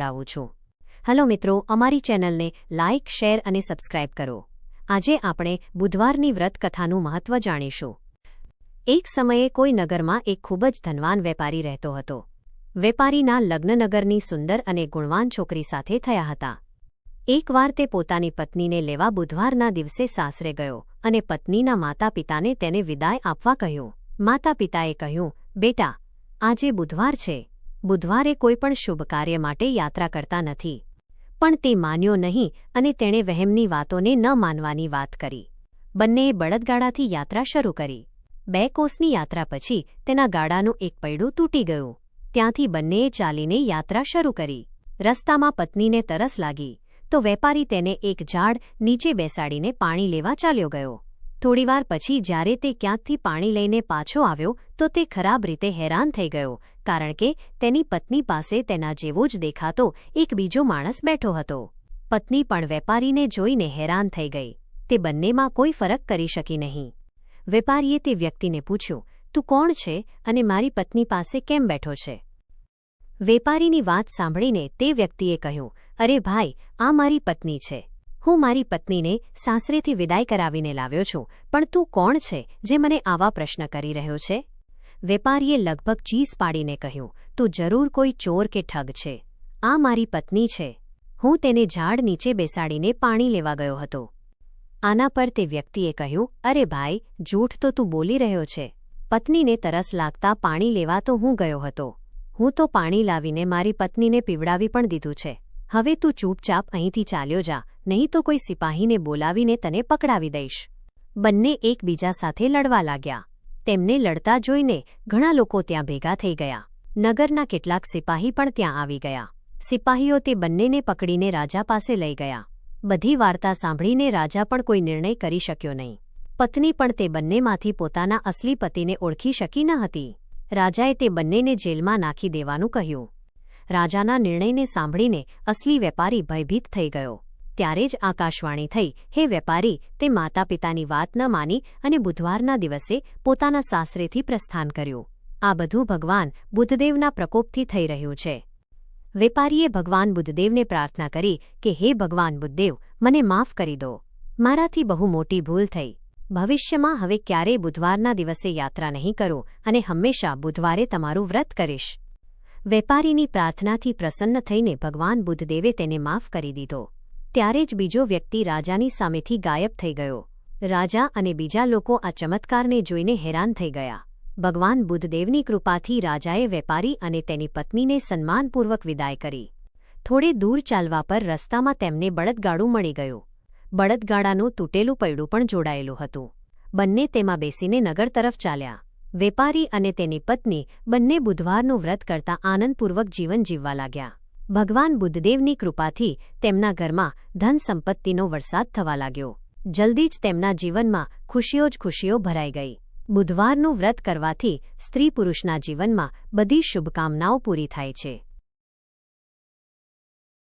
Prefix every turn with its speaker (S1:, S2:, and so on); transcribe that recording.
S1: આવું છું. હલો મિત્રો, અમારી ચેનલને લાઇક, શેર અને સબસ્ક્રાઇબ કરો. આજે આપણે બુધવારની વ્રત કથાનું મહત્વ જાણીશું. એક સમયે કોઈ નગરમાં એક ખૂબ જ ધનવાન વેપારી રહેતો હતો. વેપારીના લગ્ન નગરની સુંદર અને ગુણવાન છોકરી સાથે થયા હતા. એકવાર તે પોતાની પત્નીને લેવા બુધવારના દિવસે સાસરે ગયો અને પત્નીના માતા પિતાને તેને વિદાય આપવા કહ્યું. માતા પિતાએ કહ્યું, બેટા, આજે બુધવાર છે. બુધવારે કોઈ પણ શુભ કાર્ય માટે યાત્રા કરતા નથી. પણ તે માન્યો નહીં અને તેણે વહેમની વાતોને ન માનવાની વાત કરી. બંનેએ બળદગાડાથી યાત્રા શરૂ કરી. બે કોસની યાત્રા પછી તેના ગાડાનું એક પૈડું તૂટી ગયું. ત્યાંથી બંનેએ ચાલીને યાત્રા શરૂ કરી. રસ્તામાં પત્નીને તરસ લાગી. તો વેપારી તેને એક ઝાડ નીચે બેસાડીને પાણી લેવા ચાલ્યો ગયો. થોડીવાર પછી જ્યારે તે ક્યાંકથી પાણી લઈને પાછો આવ્યો, તો તે ખરાબ રીતે હેરાન થઈ ગયો, કારણ કે તેની પત્ની પાસે તેના જેવો જ દેખાતો એક બીજો માણસ બેઠો હતો. પત્ની પણ વેપારીને જોઈને હેરાન થઈ ગઈ. તે બંનેમાં કોઈ ફરક કરી શકી નહીં. વેપારીએ તે વ્યક્તિને પૂછ્યું, તું કોણ છે અને મારી પત્ની પાસે કેમ બેઠો છે? વેપારીની વાત સાંભળીને તે વ્યક્તિએ કહ્યું, અરે ભાઈ, આ મારી પત્ની છે. હું મારી પત્નીને સાસરેથી વિદાય કરાવીને લાવ્યો છું, પણ તું કોણ છે જે મને આવા પ્રશ્ન કરી રહ્યો છે? વેપારીએ લગભગ ચીસ પાડીને કહ્યું, તું જરૂર કોઈ ચોર કે ઠગ છે. આ મારી પત્ની છે. હું તેને ઝાડ નીચે બેસાડીને પાણી લેવા ગયો હતો. આના પર તે વ્યક્તિએ કહ્યું, અરે ભાઈ, જૂઠ તો તું બોલી રહ્યો છે. પત્નીને તરસ લાગતા પાણી લેવા તો હું ગયો હતો. હું તો પાણી લાવીને મારી પત્નીને પીવડાવી પણ દીધું છે. હવે તું ચૂપચાપ અહીંથી ચાલ્યો જા. નહીં તો કોઈ સિપાહીને બોલાવીને તને પકડાવી દઈશ. બંને એકબીજા સાથે લડવા લાગ્યા. તેમને લડતા જોઈને ઘણા લોકો ત્યાં ભેગા થઈ ગયા. નગરના કેટલાક સિપાહી પણ ત્યાં આવી ગયા. સિપાહીઓ તે બંનેને પકડીને રાજા પાસે લઈ ગયા. બધી વાર્તા સાંભળીને રાજા પણ કોઈ નિર્ણય કરી શક્યો નહીં. પત્ની પણ તે બંનેમાંથી પોતાના અસલી પતિને ઓળખી શકી ન હતી. રાજાએ તે બંનેને જેલમાં નાખી દેવાનું કહ્યું. રાજાના નિર્ણયને સાંભળીને અસલી વેપારી ભયભીત થઈ ગયો. ત્યારે જ આકાશવાણી થઈ. હે વેપારી, તે માતા પિતાની વાત ન માની અને બુધવારના દિવસે પોતાના સાસરેથી પ્રસ્થાન કર્યું. આ બધું ભગવાન બુદ્ધદેવના પ્રકોપથી થઈ રહ્યું છે. વેપારીએ ભગવાન બુદ્ધદેવને પ્રાર્થના કરી કે, હે ભગવાન બુદ્ધદેવ મને માફ કરી દો. મારાથી બહુ મોટી ભૂલ થઈ. ભવિષ્યમાં હવે ક્યારેય બુધવારના દિવસે યાત્રા નહીં કરું અને હંમેશા બુધવારે તમારું વ્રત કરીશ. વેપારીની પ્રાર્થનાથી પ્રસન્ન થઈને ભગવાન બુદ્ધદેવે તેને માફ કરી દીધો. ત્યારે જ બીજો વ્યક્તિ રાજાની સામેથી ગાયબ થઈ ગયો. રાજા અને બીજા લોકો આ ચમત્કારને જોઈને હેરાન થઈ ગયા. ભગવાન બુદ્ધદેવની કૃપાથી રાજાએ વેપારી અને તેની પત્નીને સન્માનપૂર્વક વિદાય કરી. થોડે દૂર ચાલવા પર રસ્તામાં તેમને બળદગાડું મળી ગયું. બળદગાડાનું તૂટેલું પૈડું પણ જોડાયેલું હતું. બંને તેમાં બેસીને નગર તરફ ચાલ્યા. વેપારી અને તેની પત્ની બંને બુધવારનું વ્રત કરતા આનંદપૂર્વક જીવન જીવવા લાગ્યા. ભગવાન બુદ્ધદેવની કૃપાથી તેમના ઘરમાં ધન સંપત્તિનો વરસાદ થવા લાગ્યો. જલ્દી જ તેમના જીવનમાં ખુશીઓ જ ખુશીઓ ભરાઈ ગઈ. બુધવારનું વ્રત કરવાથી સ્ત્રી પુરુષના જીવનમાં બધી શુભકામનાઓ પૂરી થાય છે.